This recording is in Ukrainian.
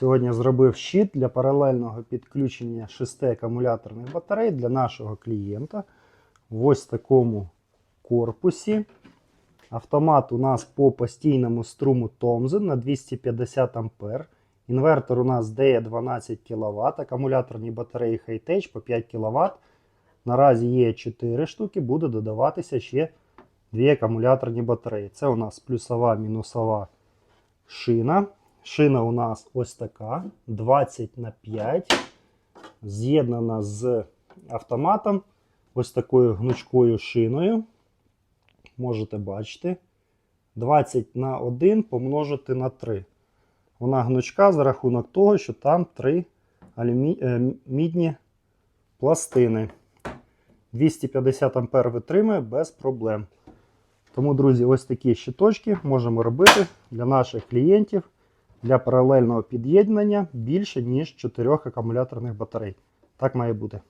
Сьогодні зробив щит для паралельного підключення 6 акумуляторних батарей для нашого клієнта в ось такому корпусі. Автомат у нас по постійному струму Thomson на 250 А. Інвертор у нас дає 12 кВт, акумуляторні батареї Hightech по 5 кВт. Наразі є 4 штуки, буде додаватися ще 2 акумуляторні батареї. Це у нас плюсова, мінусова шина. Шина у нас ось така 20 на 5, з'єднана з автоматом ось такою гнучкою шиною. Можете бачити. 20 на 1 помножити на 3. Вона гнучка за рахунок того, що там 3 алюмі... е, мідні пластини. 250 А витримує без проблем. Тому, друзі, ось такі щиточки можемо робити для наших клієнтів для паралельного під'єднання більше, ніж 4 акумуляторних батарей. Так має бути.